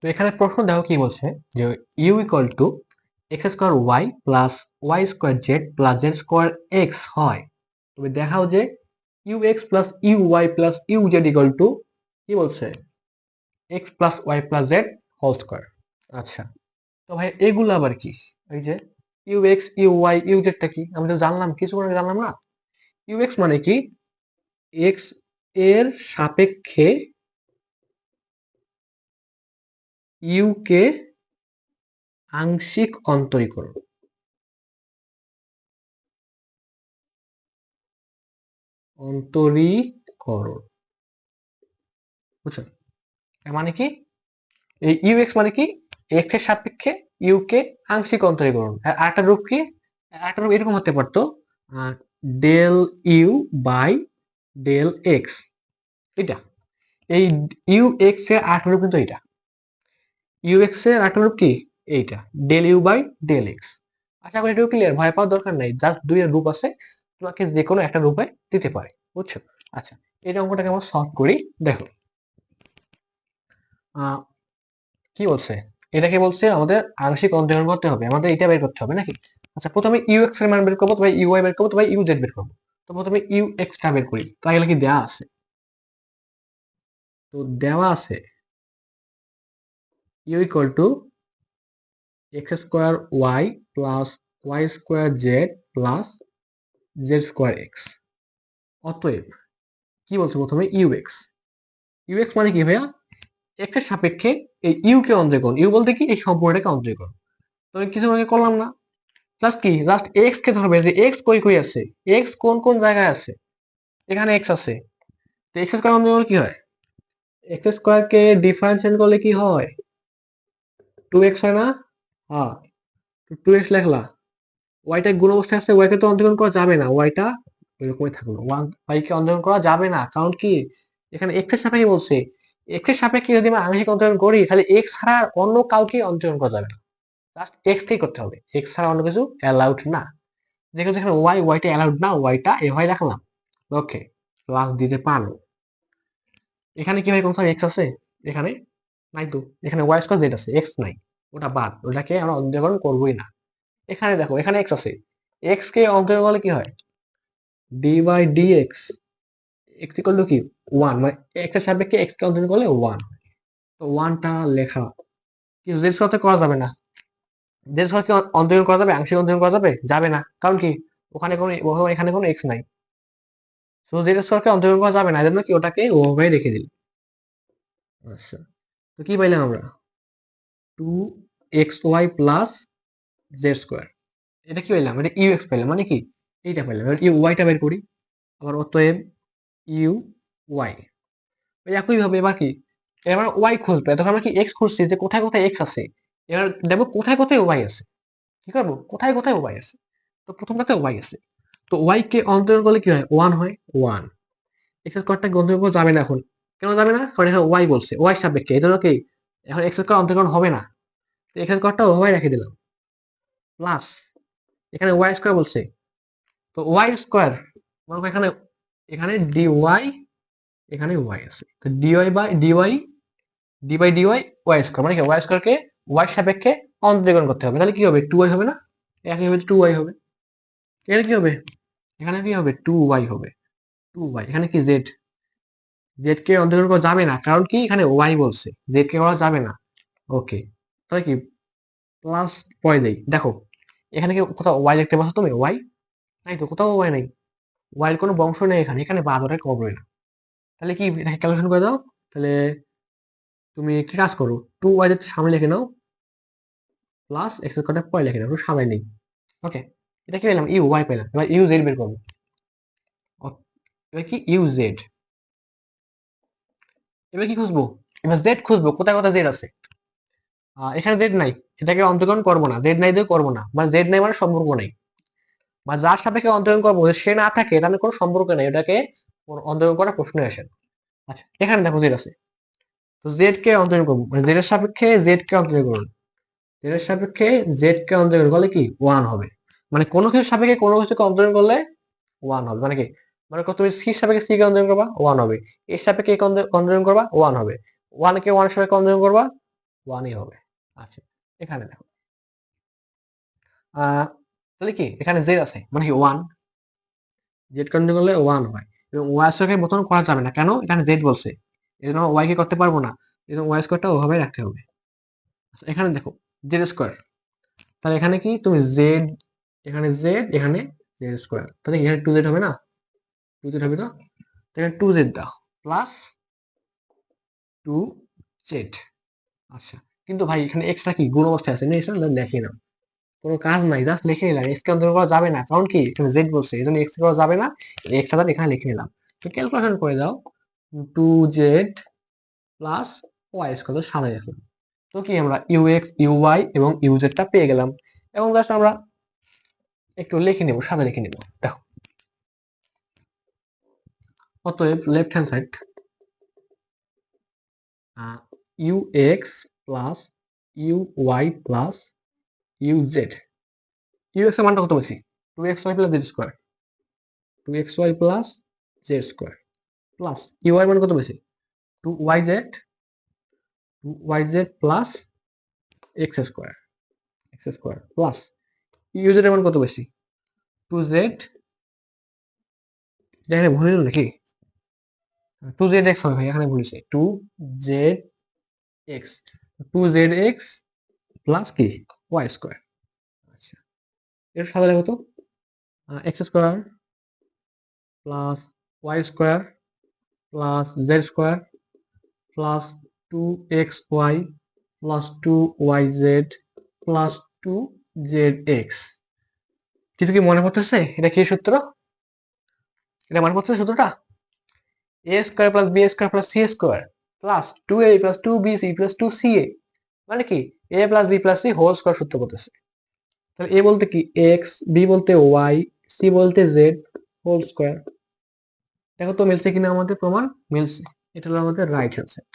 তো এখানে প্রশ্ন দেখো কি বলছে? যে U equal to X square Y plus Y square Z plus Z square X হয়। তুমি দেখাও যে U X plus U Y plus U Z equal to কি বলছে? X plus Y plus Z whole square আচ্ছা তো ভাই এগুলো আবার কি? এই যে U X U Y U জেডটা কি? আমি তো জানলাম, কিছু করে জানলাম না। ইউ এক্স মানে কি? এক্সের সাপেক্ষে ইউ কে আংশিক অন্তরীকরণ। অন্তরীকরণ। বুঝছেন? মানে কি? এই ইউ এক্স মানে কি? এক্সের সাপেক্ষে ইউ কে আংশিক অন্তরীকরণ। আর আরেকটা রূপ কি? আরেকটা রূপ এরকম হতে পারতো del U by del X. এটা এই ইউ এক্সের আরেকটা রূপ কিন্তু এটা ইউ এক্সের আরেকটা রূপ কি? এইটা। Del U by del X আশা করি এটুকু ক্লিয়ার ভয় পাওয়ার দরকার নাই। জাস্ট দুই রূপ আছে। তোমাকে যে কোনো একটা রূপে দিতে পারে। বুঝছ? আচ্ছা এই অঙ্কটাকে আমরা সলভ করি। দেখো। কি বলছে? এটাকে বলছে আমাদের আংশিক অন্তরণ করতে হবে। আমাদের এটা বের করতে হবে নাকি? আচ্ছা প্রথমে ইউ এক্সের মান বের করব তবে ইউ ওয়াই বের করব তবে ইউ জেড বের করব। তো প্রথমে ইউ এক্স টা বের করি। তাহলে কি দেওয়া আছে? তো দেওয়া আছে U equal to X square Y plus Y square Z plus Z square X অতএব, কি বলছে প্রথমে? ইউ এক্স ইউ এক্স মানে কি ভাইয়া? এক্সের সাপেক্ষে এই ইউ কে অন্তরীকরণ ইউ বলতে কি? এই সম্পূর্ণটাকে অন্তরীকরণ তো আমি কিছু আগে করলাম না। জাস্ট কি? জাস্ট এক্স কে ধরবে। যে এক্স কই কই আছে? এক্স কোন কোন জায়গায় আছে? এখানে এক্স আছে। তো এক্স স্কোয়ার অন্তরীকরণ কি হয়? এক্স স্কোয়ার কে ডিফারেন্সিয়েট করলে কি হয়? টু এক্স হয় না? হ্যাঁ টু এক্স লেখলা। ওয়াইটা গুণ অবস্থায় আছে ওয়াইকে তো অন্তরীকরণ করা যাবে না। ওয়াইটা এরকমই থাকল। ওয়ান ওয়াইকে অন্তরীকরণ করা যাবে না। কারণ কি? এখানে এক্সের সাপেক্ষে বলছে। এক্সের সাপেক্ষে যদি আমরা আংশিক অন্তরণ করি, তাহলে এক্স ছাড়া অন্য কাউকে অন্তরণ করা যাবে না। জাস্ট এক্স কেই করতে হবে। এক্স ছাড়া অন্য কিছু অ্যালাউড না। যেহেতু এখানে ওয়াই ওয়াইটা অ্যালাউড না ওয়াইটা এভাবে রাখলাম। ওকে প্লাস দিতে পারো এখানে কি হয় কোথাও এক্স আছে? এখানে নাই তো, এখানে ওয়াই স্কোয়ার জেড আছে এক্স নাই, ওটা বাদ, ওটাকে আমরা অন্তরণ করবোই না। এখানে দেখো, এখানে এক্স আছে এক্স কে অন্তরণ করলে কি হয়? D by D X X equal to কি? ওয়ান মানে এক্সের সাপেক্ষে এক্স কে অন্তরণ করলে ওয়ান তো ওয়ানটা লেখা, কিন্তু জেড স্কোয়ারতে করা যাবে না। জেড স্কোয়ার কি অন্তরণ করা যাবে, আংশিক অন্তরণ করা যাবে? যাবে না, কারণ কি? ওখানে কোনো এখানে কোনো এক্স নাই। তো জেড স্কোয়ারকে অন্তরণ করা যাবে না এই জন্য কি? ওটাকে ওভাবে রেখে দিল আচ্ছা। তো কি পাইলাম আমরা? Two X Y plus Z square এটা কি পাইলাম? এটা ইউ এক্স পাইলাম মানে কি? এইটা পাইলাম। এবার ইউ ওয়াইটা বের করি। আবার অতএব ইউ ওয়াই একইভাবে এবার কি? এবার ওয়াই খুঁজবে। তখন আমরা কি এক্স খুঁজছি যে কোথায় কোথায় এক্স আছে? এবার দেখব কোথায় কোথায় ওয়াই আছে। কি করব? কোথায় কোথায় ওয়াই আছে? তো প্রথমটাতে ওয়াই আছে? তো ওয়াই কে অন্তরণ করলে কি হয়? ওয়ান হয় ওয়ান এক্স স্কোয়ারটাকে অন্তরণ করা যাবে না এখন। কেন যাবে না? কারণ এখানে ওয়াই বলছে। ওয়াই সাপেক্ষে জন্য কি? এখন এক্স স্কোয়ার অন্তরণ হবে না। তো এক্স স্কোয়ারটা ওয়াই রেখে দিলাম। প্লাস এখানে ওয়াই স্কোয়ার বলছে। তো ওয়াই স্কোয়ার মনে এখানে এখানে ডি ওয়াই এখানে ওয়াই আছে। তো D Y by D Y D by D Y Y square মানে কি? ওয়াই স্কোয়ারকে ওয়াই সাপেক্ষে অন্তরীকরণ করতে হবে। তাহলে কি হবে? টু ওয়াই হবে না? একই হবে টু ওয়াই হবে। এখানে কি হবে? এখানে কি হবে? টু ওয়াই হবে। টু ওয়াই এখানে কি জেড জেড কে অন্তরীকরণ করা যাবে না। কারণ কি? এখানে ওয়াই বলছে। জেড কে করা যাবে না। ওকে তাহলে কি? প্লাস পরে দেই। দেখো, এখানে কি কোথাও ওয়াই লিখতে পারছ তুমি? ওয়াই নাই তো, কোথাও ওয়াই নাই। ওয়াইয়ের কোনো বংশ নেই এখানে। এখানে বাদ ওটা কমবে না। তাহলে কি? ক্যালকুলেশন করে দাও। তাহলে তুমি কি কাজ করো? টু ওয়াই সামনে লিখে নাও। প্লাস এক্স স্কোয়ারটা পরে লিখে নাও। একটু সাজাই নেই। ওকে এটা কি পেলাম? ইউ ওয়াই পেলাম। এবার ইউ জেড বের করব। এবার কি? ইউ জেড এবার কি খুঁজবো? এবার জেড খুঁজবো, কোথায় কোথায় জেড আছে? এখানে জেড নাই, এটাকে অন্তর্গণ করব না জেড নাই দিয়ে করব না মানে জেড নাই মানে সম্পর্ক নাই। বা যার সাপেক্ষে অন্তর্গণ করব সে না থাকে, তাহলে কোনো সম্পর্ক নাই ওটাকে অন্তর্গণ করার প্রশ্ন আসে। আচ্ছা এখানে দেখো জেড আছে। তো জেড কে অন্তর্গণ করব মানে জেড এর সাপেক্ষে জেড কে অন্তর্গণ করুন জেড এর সাপেক্ষে জেড কে অন্তর্গণ করলে কি? ওয়ান হবে। মানে কোনো কিছু সাপেক্ষে কোনো কিছুকে অন্তর্গণ করলে ওয়ান হবে। মানে কি? মানে কত তুমি সি সাপেক্ষে সি কে অন্তর্গণ করবা? ওয়ান হবে। এর সাপেক্ষে অন্তর্গণ করবা? ওয়ান হবে। ওয়ান কে ওয়ান সাপেক্ষে অন্তর্গণ করবা? ওয়ানই হবে। আচ্ছা এখানে দেখো। তাহলে কি? এখানে জেড আছে মানে কি ওয়ান জেড কন্টিনিউ করলে ওয়ান হয়। এবং ওয়াই স্কোয়ারকে বোধন করা যাবে না। কেন? এখানে জেড বলছে। এই জন্য ওয়াই কে করতে পারব না। এই জন্য ওয়াই স্কোয়ারটা ওভাবে রাখতে হবে। আচ্ছা, এখানে দেখো জেড স্কোয়ার। তাহলে এখানে কি? তুমি জেড এখানে জেড এখানে জেড স্কোয়ার। তাহলে এখানে টু জেড হবে না? টু জেড হবে তো এখানে টু জেড দাও প্লাস টু জেড আচ্ছা কিন্তু ভাই এখানে এক্সট্রা কি? গুণ অবস্থায় আছে এক্সট্রা লেখে না। কোনো কাজ নাই জাস্ট লিখে নিলাম এক্স কে অন্তর্গত করা যাবে না, কারণ কি? এখানে জেড বলছে, এই জন্য করা যাবে না এক্স হাজার এখানে লিখে নিলাম। তো ক্যালকুলেশন করে দাও two Z plus Y square সাজাই রাখলাম তো কি আমরা ইউ এক্স ইউ ওয়াই এবং ইউ জেডটা পেয়ে গেলাম। এবং জাস্ট আমরা একটু লিখে নেব সাদা লিখে নেব। দেখো অতএব left hand side U X plus U Y plus U Z U এক্সের মানটা কত বেশি two X Y plus Z square two X Y plus Z square plus U Y মান কত বেশি two Y Z two Y Z plus X square X square plus U Z মান কত বেশি টু জেড এখানে ভুলে নাকি? Two Z x হবে ভাই, এখানে ভুলেছে two Z X. Two Z X plus কি? Y square. আচ্ছা। এর সাথে দেখো তো X square plus Y square plus Z square plus two X Y plus two Y Z plus two Z X. কিছু কি মনে পড়তেছে? এটা কি সূত্র? এটা মনে পড়তেছে সূত্রটা? A square plus B square plus C square plus two A plus two B C plus two C A মানে কি? A plus B plus C whole square সূত্র করতেছে তাহলে এ বলতে কি? এক্স বি বলতে ওয়াই সি বলতে Z whole square দেখো তো মিলছে কিনা আমাদের প্রমাণ? মিলছে। এটা হলো আমাদের রাইট হ্যান্ড সাইড